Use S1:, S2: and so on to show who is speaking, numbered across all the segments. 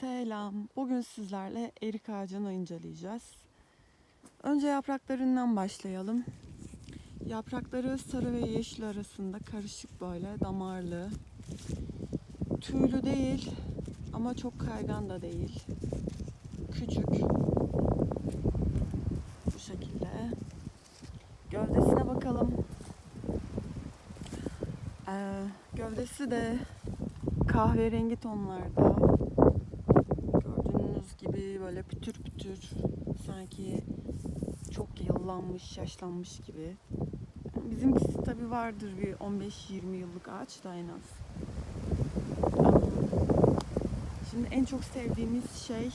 S1: Selam. Bugün sizlerle erik ağacını inceleyeceğiz. Önce yapraklarından başlayalım. Yaprakları sarı ve yeşil arasında karışık böyle damarlı. Tüylü değil ama çok kaygan da değil. Küçük. Bu şekilde. Gövdesine bakalım. Ee, gövdesi de kahverengi tonlarda. Gibi böyle pütür pütür sanki çok yıllanmış, yaşlanmış gibi. Bizimkisi tabi vardır bir 15-20 yıllık ağaç da en az. Şimdi en çok sevdiğimiz şey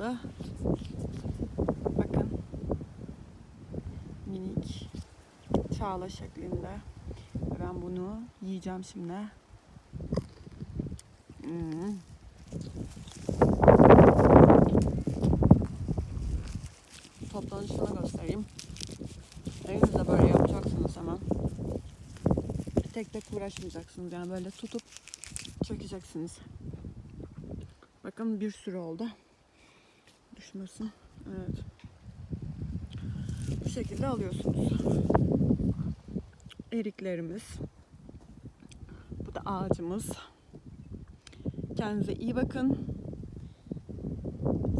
S1: kaldı. Bakın minik çağla şeklinde. Ben bunu yiyeceğim şimdi. Hmm. Toplanışını göstereyim. Elinizle böyle yapacaksınız hemen. Tek tek uğraşmayacaksınız yani böyle tutup çekeceksiniz. Bakın bir sürü oldu. Düşmesin. Evet. Bu şekilde alıyorsunuz. Eriklerimiz. Bu da ağacımız. Kendinize iyi bakın.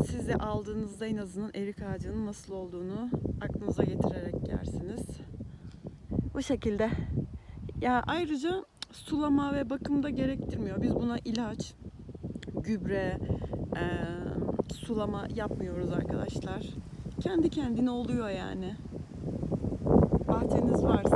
S1: Size aldığınızda en azından erik ağacının nasıl olduğunu aklınıza getirerek yersiniz. Bu şekilde. Ya ayrıca sulama ve bakım da gerektirmiyor. Biz buna ilaç, gübre, sulama yapmıyoruz arkadaşlar. Kendi kendine oluyor yani. Bahçeniz varsa